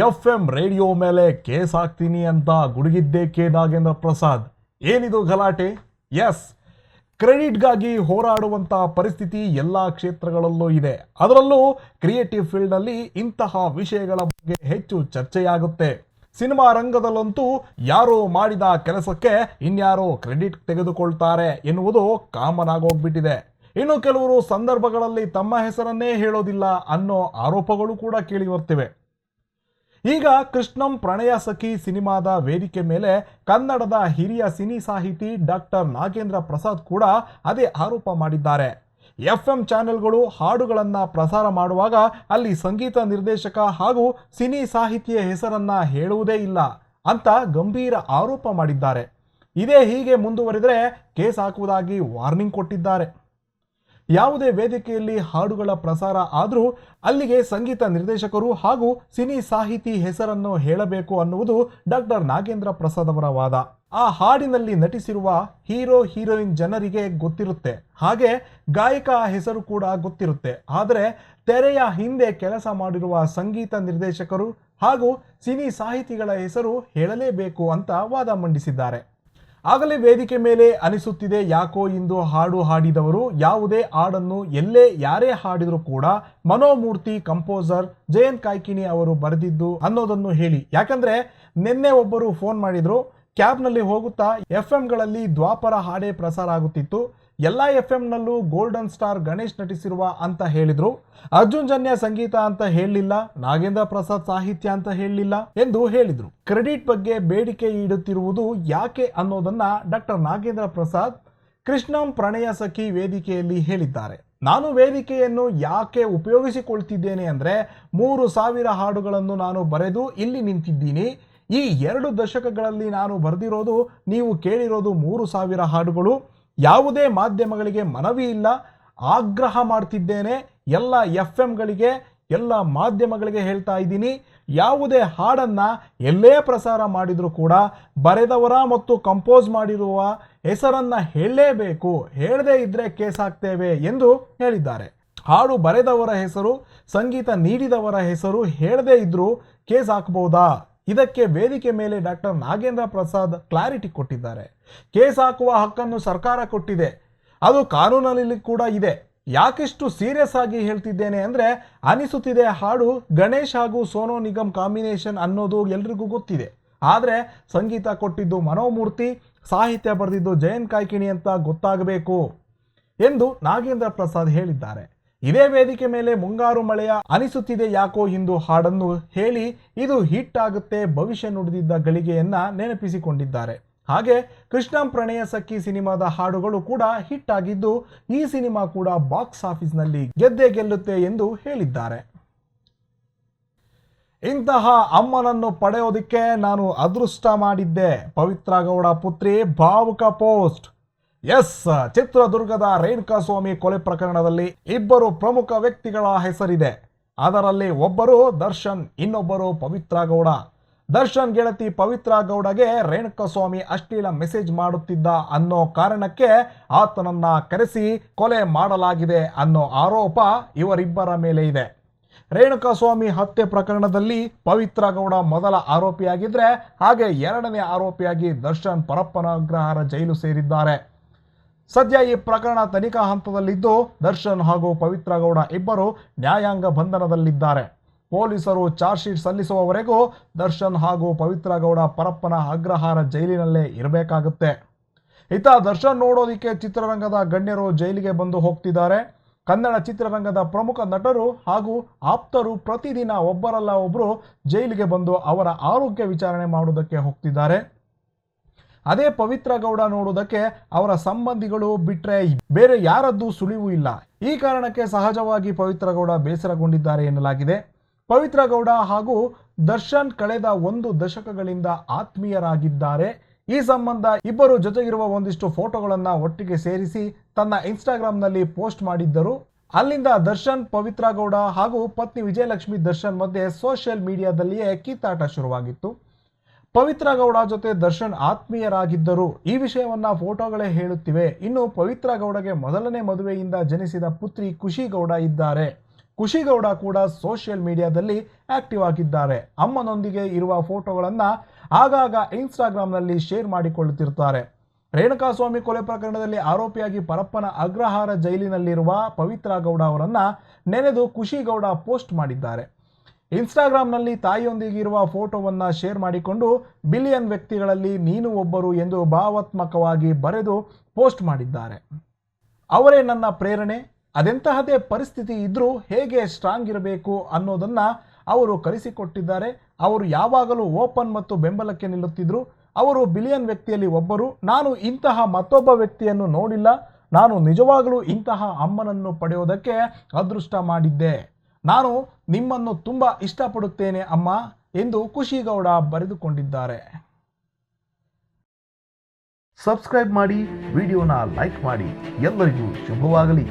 F M radio ಮೇಲೆ case ಹಾಕ್ತೀನಿ ಅಂತ ಗುಡುಗಿದ್ದೆ ಕೆ ನಾಗೇಂದ್ರ ಪ್ರಸಾದ್. ಏನಿದು ಗಲಾಟೆ? ಎಸ್, ಕ್ರೆಡಿಟ್ಗಾಗಿ ಹೋರಾಡುವಂಥ ಪರಿಸ್ಥಿತಿ ಎಲ್ಲ ಕ್ಷೇತ್ರಗಳಲ್ಲೂ ಇದೆ. ಅದರಲ್ಲೂ ಕ್ರಿಯೇಟಿವ್ ಫೀಲ್ಡ್ನಲ್ಲಿ ಇಂತಹ ವಿಷಯಗಳ ಬಗ್ಗೆ ಹೆಚ್ಚು ಚರ್ಚೆಯಾಗುತ್ತೆ. ಸಿನಿಮಾ ರಂಗದಲ್ಲಂತೂ ಯಾರು ಮಾಡಿದ ಕೆಲಸಕ್ಕೆ ಇನ್ಯಾರೋ ಕ್ರೆಡಿಟ್ ತೆಗೆದುಕೊಳ್ತಾರೆ ಎನ್ನುವುದು ಕಾಮನ್ ಆಗೋಗ್ಬಿಟ್ಟಿದೆ. ಇನ್ನು ಕೆಲವರು ಸಂದರ್ಭಗಳಲ್ಲಿ ತಮ್ಮ ಹೆಸರನ್ನೇ ಹೇಳೋದಿಲ್ಲ ಅನ್ನೋ ಆರೋಪಗಳು ಕೂಡ ಕೇಳಿ ಬರ್ತಿವೆ. ಈಗ ಕೃಷ್ಣಂ ಪ್ರಣಯ ಸಖಿ ಸಿನಿಮಾದ ವೇದಿಕೆ ಮೇಲೆ ಕನ್ನಡದ ಹಿರಿಯ ಸಿನಿ ಸಾಹಿತಿ ಡಾಕ್ಟರ್ ನಾಗೇಂದ್ರ ಪ್ರಸಾದ್ ಕೂಡ ಅದೇ ಆರೋಪ ಮಾಡಿದ್ದಾರೆ. ಎಫ್ ಎಂ ಚಾನೆಲ್ಗಳು ಹಾಡುಗಳನ್ನು ಪ್ರಸಾರ ಮಾಡುವಾಗ ಅಲ್ಲಿ ಸಂಗೀತ ನಿರ್ದೇಶಕ ಹಾಗೂ ಸಿನಿ ಸಾಹಿತಿಯ ಹೆಸರನ್ನ ಹೇಳುವುದೇ ಇಲ್ಲ ಅಂತ ಗಂಭೀರ ಆರೋಪ ಮಾಡಿದ್ದಾರೆ. ಇದೇ ಹೀಗೆ ಮುಂದುವರಿದರೆ ಕೇಸ್ ಹಾಕುವುದಾಗಿ ವಾರ್ನಿಂಗ್ ಕೊಟ್ಟಿದ್ದಾರೆ. ಯಾವುದೇ ವೇದಿಕೆಯಲ್ಲಿ ಹಾಡುಗಳ ಪ್ರಸಾರ ಆದರೂ ಅಲ್ಲಿಗೆ ಸಂಗೀತ ನಿರ್ದೇಶಕರು ಹಾಗೂ ಸಿನಿ ಸಾಹಿತಿ ಹೆಸರನ್ನು ಹೇಳಬೇಕು ಅನ್ನುವುದು ಡಾಕ್ಟರ್ ನಾಗೇಂದ್ರ ಪ್ರಸಾದ್ ಅವರ ವಾದ. ಆ ಹಾಡಿನಲ್ಲಿ ನಟಿಸಿರುವ ಹೀರೋ, ಹೀರೋಯಿನ್ ಜನರಿಗೆ ಗೊತ್ತಿರುತ್ತೆ. ಹಾಗೆ ಗಾಯಕ ಹೆಸರು ಕೂಡ ಗೊತ್ತಿರುತ್ತೆ. ಆದರೆ ತೆರೆಯ ಹಿಂದೆ ಕೆಲಸ ಮಾಡಿರುವ ಸಂಗೀತ ನಿರ್ದೇಶಕರು ಹಾಗೂ ಸಿನಿ ಸಾಹಿತಿಗಳ ಹೆಸರು ಹೇಳಲೇಬೇಕು ಅಂತ ವಾದ ಮಂಡಿಸಿದ್ದಾರೆ. ಆಗಲೇ ವೇದಿಕೆ ಮೇಲೆ ಅನಿಸುತ್ತಿದೆ ಯಾಕೋ ಇಂದು ಹಾಡು ಹಾಡಿದವರು. ಯಾವುದೇ ಹಾಡನ್ನು ಎಲ್ಲೇ ಯಾರೇ ಹಾಡಿದರೂ ಕೂಡ ಮನೋಮೂರ್ತಿ, ಕಂಪೋಸರ್ ಜಯಂತ್ ಕಾಯ್ಕಿಣಿ ಅವರು ಬರೆದಿದ್ದು ಅನ್ನೋದನ್ನು ಹೇಳಿ. ಯಾಕಂದ್ರೆ ನಿನ್ನೆ ಒಬ್ಬರು ಫೋನ್ ಮಾಡಿದ್ರು, ಕ್ಯಾಬ್ನಲ್ಲಿ ಹೋಗುತ್ತಾ ಎಫ್ ಎಂಗಳಲ್ಲಿ ದ್ವಾಪರ ಹಾಡೇ ಪ್ರಸಾರ ಆಗುತ್ತಿತ್ತು. ಎಲ್ಲ ಎಫ್ ಎಂನಲ್ಲೂ ಗೋಲ್ಡನ್ ಸ್ಟಾರ್ ಗಣೇಶ್ ನಟಿಸಿರುವ ಅಂತ ಹೇಳಿದ್ರು. ಅರ್ಜುನ್ ಜನ್ಯ ಸಂಗೀತ ಅಂತ ಹೇಳಲಿಲ್ಲ ನಾಗೇಂದ್ರ ಪ್ರಸಾದ್ ಸಾಹಿತ್ಯ ಅಂತ ಹೇಳಲಿಲ್ಲ ಎಂದು ಹೇಳಿದ್ರು. ಕ್ರೆಡಿಟ್ ಬಗ್ಗೆ ಬೇಡಿಕೆ ಇಡುತ್ತಿರುವುದು ಯಾಕೆ ಅನ್ನೋದನ್ನ ಡಾಕ್ಟರ್ ನಾಗೇಂದ್ರ ಪ್ರಸಾದ್ ಕೃಷ್ಣಂ ಪ್ರಣಯ ಸಖಿ ವೇದಿಕೆಯಲ್ಲಿ ಹೇಳಿದ್ದಾರೆ. ನಾನು ವೇದಿಕೆಯನ್ನು ಯಾಕೆ ಉಪಯೋಗಿಸಿಕೊಳ್ತಿದ್ದೇನೆ ಅಂದ್ರೆ ಮೂರು ಸಾವಿರ ಹಾಡುಗಳನ್ನು ನಾನು ಬರೆದು ಇಲ್ಲಿ ನಿಂತಿದ್ದೀನಿ. ಈ ಎರಡು ದಶಕಗಳಲ್ಲಿ ನಾನು ಬರೆದಿರೋದು, ನೀವು ಕೇಳಿರೋದು ಮೂರು ಸಾವಿರ ಹಾಡುಗಳು. ಯಾವುದೇ ಮಾಧ್ಯಮಗಳಿಗೆ ಮನವಿ ಇಲ್ಲ, ಆಗ್ರಹ ಮಾಡ್ತಿದ್ದೇನೆ, ಎಲ್ಲ ಎಫ್ ಎಂಗಳಿಗೆ ಎಲ್ಲ ಮಾಧ್ಯಮಗಳಿಗೆ ಹೇಳ್ತಾ ಇದ್ದೀನಿ. ಯಾವುದೇ ಹಾಡನ್ನು ಎಲ್ಲೇ ಪ್ರಸಾರ ಮಾಡಿದರೂ ಕೂಡ, ಬರೆದವರ ಮತ್ತು ಕಂಪೋಸ್ ಮಾಡಿರುವ ಹೆಸರನ್ನು ಹೇಳಲೇಬೇಕು, ಹೇಳದೇ ಇದ್ದರೆ ಕೇಸ್ ಹಾಕ್ತೇವೆ ಎಂದು ಹೇಳಿದ್ದಾರೆ. ಹಾಡು ಬರೆದವರ ಹೆಸರು, ಸಂಗೀತ ನೀಡಿದವರ ಹೆಸರು ಹೇಳದೇ ಇದ್ದರೂ ಕೇಸ್ ಹಾಕಬಹುದಾ ಇದಕ್ಕೆ ವೇದಿಕೆ ಮೇಲೆ ಡಾಕ್ಟರ್ ನಾಗೇಂದ್ರ ಪ್ರಸಾದ್ ಕ್ಲಾರಿಟಿ ಕೊಟ್ಟಿದ್ದಾರೆ. ಕೇಸ್ ಹಾಕುವ ಹಕ್ಕನ್ನು ಸರ್ಕಾರ ಕೊಟ್ಟಿದೆ. ಅದು ಕಾನೂನಲ್ಲಿ ಕೂಡ ಇದೆ. ಯಾಕಿಷ್ಟು ಸೀರಿಯಸ್ ಆಗಿ ಹೇಳ್ತಿದ್ದೇನೆ ಅಂದರೆ ಅನಿಸುತ್ತಿದೆ ಹಾಡು ಗಣೇಶ್ ಹಾಗೂ ಸೋನು ನಿಗಮ್ ಕಾಂಬಿನೇಷನ್ ಅನ್ನೋದು ಎಲ್ರಿಗೂ ಗೊತ್ತಿದೆ. ಆದರೆ ಸಂಗೀತ ಕೊಟ್ಟಿದ್ದು ಮನೋಮೂರ್ತಿ, ಸಾಹಿತ್ಯ ಬರೆದಿದ್ದು ಜಯಂತ್ ಕಾಯ್ಕಿಣಿ ಅಂತ ಗೊತ್ತಾಗಬೇಕು ಎಂದು ನಾಗೇಂದ್ರ ಪ್ರಸಾದ್ ಹೇಳಿದ್ದಾರೆ. ಇದೇ ವೇದಿಕೆ ಮೇಲೆ ಮುಂಗಾರು ಮಳೆಯ ಅನಿಸುತ್ತಿದೆ ಯಾಕೋ ಎಂದು ಹಾಡನ್ನು ಹೇಳಿ ಇದು ಹಿಟ್ ಆಗುತ್ತೆ, ಭವಿಷ್ಯ ನುಡಿದಿದ್ದ ಗಳಿಗೆಯನ್ನ ನೆನಪಿಸಿಕೊಂಡಿದ್ದಾರೆ. ಹಾಗೆ ಕೃಷ್ಣಂ ಪ್ರಣಯ ಸಖಿ ಸಿನಿಮಾದ ಹಾಡುಗಳು ಕೂಡ ಹಿಟ್ ಆಗಿದ್ದು, ಈ ಸಿನಿಮಾ ಕೂಡ ಬಾಕ್ಸ್ ಆಫೀಸ್ನಲ್ಲಿ ಗೆದ್ದೇ ಗೆಲ್ಲುತ್ತೆ ಎಂದು ಹೇಳಿದ್ದಾರೆ. ಇಂತಹ ಅಮ್ಮನನ್ನು ಪಡೆಯೋದಕ್ಕೆ ನಾನು ಅದೃಷ್ಟ ಮಾಡಿದ್ದೆ. ಪವಿತ್ರ ಗೌಡ ಪುತ್ರಿ, ಭಾವುಕ ಪೋಸ್ಟ್. ಎಸ್, ಚಿತ್ರದುರ್ಗದ ರೇಣುಕಾ ಸ್ವಾಮಿ ಕೊಲೆ ಪ್ರಕರಣದಲ್ಲಿ ಇಬ್ಬರು ಪ್ರಮುಖ ವ್ಯಕ್ತಿಗಳ ಹೆಸರಿದೆ. ಅದರಲ್ಲಿ ಒಬ್ಬರು ದರ್ಶನ್, ಇನ್ನೊಬ್ಬರು ಪವಿತ್ರ ಗೌಡ. ದರ್ಶನ್ ಗೆಳತಿ ಪವಿತ್ರ ಗೌಡಗೆ ರೇಣುಕಾ ಸ್ವಾಮಿ ಅಶ್ಲೀಲ ಮೆಸೇಜ್ ಮಾಡುತ್ತಿದ್ದ ಅನ್ನೋ ಕಾರಣಕ್ಕೆ ಆತನನ್ನ ಕರೆಸಿ ಕೊಲೆ ಮಾಡಲಾಗಿದೆ ಅನ್ನೋ ಆರೋಪ ಇವರಿಬ್ಬರ ಮೇಲೆ ಇದೆ. ರೇಣುಕಾ ಸ್ವಾಮಿ ಹತ್ಯೆ ಪ್ರಕರಣದಲ್ಲಿ ಪವಿತ್ರ ಗೌಡ ಮೊದಲ ಆರೋಪಿಯಾಗಿದ್ದರೆ ಹಾಗೆ ಎರಡನೇ ಆರೋಪಿಯಾಗಿ ದರ್ಶನ್ ಪರಪ್ಪನ ಅಗ್ರಹಾರ ಜೈಲು ಸೇರಿದ್ದಾರೆ. ಸದ್ಯ ಈ ಪ್ರಕರಣ ತನಿಖಾ ಹಂತದಲ್ಲಿದ್ದು ದರ್ಶನ್ ಹಾಗೂ ಪವಿತ್ರ ಗೌಡ ಇಬ್ಬರು ನ್ಯಾಯಾಂಗ ಬಂಧನದಲ್ಲಿದ್ದಾರೆ. ಪೊಲೀಸರು ಚಾರ್ಜ್ ಶೀಟ್ ಸಲ್ಲಿಸುವವರೆಗೂ ದರ್ಶನ್ ಹಾಗೂ ಪವಿತ್ರ ಗೌಡ ಪರಪ್ಪನ ಅಗ್ರಹಾರ ಜೈಲಿನಲ್ಲೇ ಇರಬೇಕಾಗುತ್ತೆ. ಇತ ದರ್ಶನ್ ನೋಡೋದಿಕ್ಕೆ ಚಿತ್ರರಂಗದ ಗಣ್ಯರು ಜೈಲಿಗೆ ಬಂದು ಹೋಗ್ತಿದ್ದಾರೆ. ಕನ್ನಡ ಚಿತ್ರರಂಗದ ಪ್ರಮುಖ ನಟರು ಹಾಗೂ ಆಪ್ತರು ಪ್ರತಿದಿನ ಒಬ್ಬರಲ್ಲ ಒಬ್ಬರು ಜೈಲಿಗೆ ಬಂದು ಅವರ ಆರೋಗ್ಯ ವಿಚಾರಣೆ ಮಾಡುವುದಕ್ಕೆ ಹೋಗ್ತಿದ್ದಾರೆ. ಅದೇ ಪವಿತ್ರ ಗೌಡ ನೋಡುವುದಕ್ಕೆ ಅವರ ಸಂಬಂಧಿಗಳು ಬಿಟ್ರೆ ಬೇರೆ ಯಾರದ್ದು ಸುಳಿವು ಇಲ್ಲ. ಈ ಕಾರಣಕ್ಕೆ ಸಹಜವಾಗಿ ಪವಿತ್ರ ಗೌಡ ಬೇಸರಗೊಂಡಿದ್ದಾರೆ ಎನ್ನಲಾಗಿದೆ. ಪವಿತ್ರ ಗೌಡ ಹಾಗೂ ದರ್ಶನ್ ಕಳೆದ ಒಂದು ದಶಕಗಳಿಂದ ಆತ್ಮೀಯರಾಗಿದ್ದಾರೆ. ಈ ಸಂಬಂಧ ಇಬ್ಬರು ಜೊತೆಗಿರುವ ಒಂದಿಷ್ಟು ಫೋಟೋಗಳನ್ನ ಒಟ್ಟಿಗೆ ಸೇರಿಸಿ ತನ್ನ ಇನ್ಸ್ಟಾಗ್ರಾಂನಲ್ಲಿ ಪೋಸ್ಟ್ ಮಾಡಿದ್ದರು. ಅಲ್ಲಿಂದ ದರ್ಶನ್, ಪವಿತ್ರ ಗೌಡ ಹಾಗೂ ಪತ್ನಿ ವಿಜಯಲಕ್ಷ್ಮಿ ದರ್ಶನ್ ಮಧ್ಯೆ ಸೋಷಿಯಲ್ ಮೀಡಿಯಾದಲ್ಲಿಯೇ ಕಿತ್ತಾಟ ಶುರುವಾಗಿತ್ತು. ಪವಿತ್ರ ಗೌಡ ಜೊತೆ ದರ್ಶನ್ ಆತ್ಮೀಯರಾಗಿದ್ದರು. ಈ ವಿಷಯವನ್ನ ಫೋಟೋಗಳೇ ಹೇಳುತ್ತಿವೆ. ಇನ್ನು ಪವಿತ್ರ ಗೌಡಗೆ ಮೊದಲನೇ ಮದುವೆಯಿಂದ ಜನಿಸಿದ ಪುತ್ರಿ ಖುಷಿ ಗೌಡ ಇದ್ದಾರೆ. ಖುಷಿಗೌಡ ಕೂಡ ಸೋಷಿಯಲ್ ಮೀಡಿಯಾದಲ್ಲಿ ಆಕ್ಟಿವ್ ಆಗಿದ್ದಾರೆ. ಅಮ್ಮನೊಂದಿಗೆ ಇರುವ ಫೋಟೋಗಳನ್ನು ಆಗಾಗ ಇನ್ಸ್ಟಾಗ್ರಾಮ್ನಲ್ಲಿ ಶೇರ್ ಮಾಡಿಕೊಳ್ಳುತ್ತಿರ್ತಾರೆ. ರೇಣುಕಾಸ್ವಾಮಿ ಕೊಲೆ ಪ್ರಕರಣದಲ್ಲಿ ಆರೋಪಿಯಾಗಿ ಪರಪ್ಪನ ಅಗ್ರಹಾರ ಜೈಲಿನಲ್ಲಿರುವ ಪವಿತ್ರ ಗೌಡ ಅವರನ್ನು ನೆನೆದು ಖುಷಿಗೌಡ ಪೋಸ್ಟ್ ಮಾಡಿದ್ದಾರೆ. ಇನ್ಸ್ಟಾಗ್ರಾಂನಲ್ಲಿ ತಾಯಿಯೊಂದಿಗಿರುವ ಫೋಟೋವನ್ನು ಶೇರ್ ಮಾಡಿಕೊಂಡು ಬಿಲಿಯನ್ ವ್ಯಕ್ತಿಗಳಲ್ಲಿ ನೀನು ಒಬ್ಬರು ಎಂದು ಭಾವಾತ್ಮಕವಾಗಿ ಬರೆದು ಪೋಸ್ಟ್ ಮಾಡಿದ್ದಾರೆ. ಅವರೇ ನನ್ನ ಪ್ರೇರಣೆ. ಅದೆಂತಹದೇ ಪರಿಸ್ಥಿತಿ ಇದ್ದರೂ ಹೇಗೆ ಸ್ಟ್ರಾಂಗ್ ಇರಬೇಕು ಅನ್ನೋದನ್ನು ಅವರು ಕಲಿಸಿಕೊಟ್ಟಿದ್ದಾರೆ. ಅವರು ಯಾವಾಗಲೂ ಓಪನ್ ಮತ್ತು ಬೆಂಬಲಕ್ಕೆ ನಿಲ್ಲುತ್ತಿದ್ದರು ಅವರು ಬಿಲಿಯನ್ ವ್ಯಕ್ತಿಯಲ್ಲಿ ಒಬ್ಬರು. ನಾನು ಇಂತಹ ಮತ್ತೊಬ್ಬ ವ್ಯಕ್ತಿಯನ್ನು ನೋಡಿಲ್ಲ. ನಾನು ನಿಜವಾಗಲೂ ಇಂತಹ ಅಮ್ಮನನ್ನು ಪಡೆಯೋದಕ್ಕೆ ಅದೃಷ್ಟ ಮಾಡಿದ್ದೆ. ನಾನು ನಿಮ್ಮನ್ನು ತುಂಬ ಇಷ್ಟಪಡುತ್ತೇನೆ ಅಮ್ಮ ಎಂದು ಖುಷಿಗೌಡ ಬರೆದುಕೊಂಡಿದ್ದಾರೆ. ಸಬ್ಸ್ಕ್ರೈಬ್ ಮಾಡಿ, ವಿಡಿಯೋನ ಲೈಕ್ ಮಾಡಿ, ಎಲ್ಲರಿಗೂ ಶುಭವಾಗಲಿ.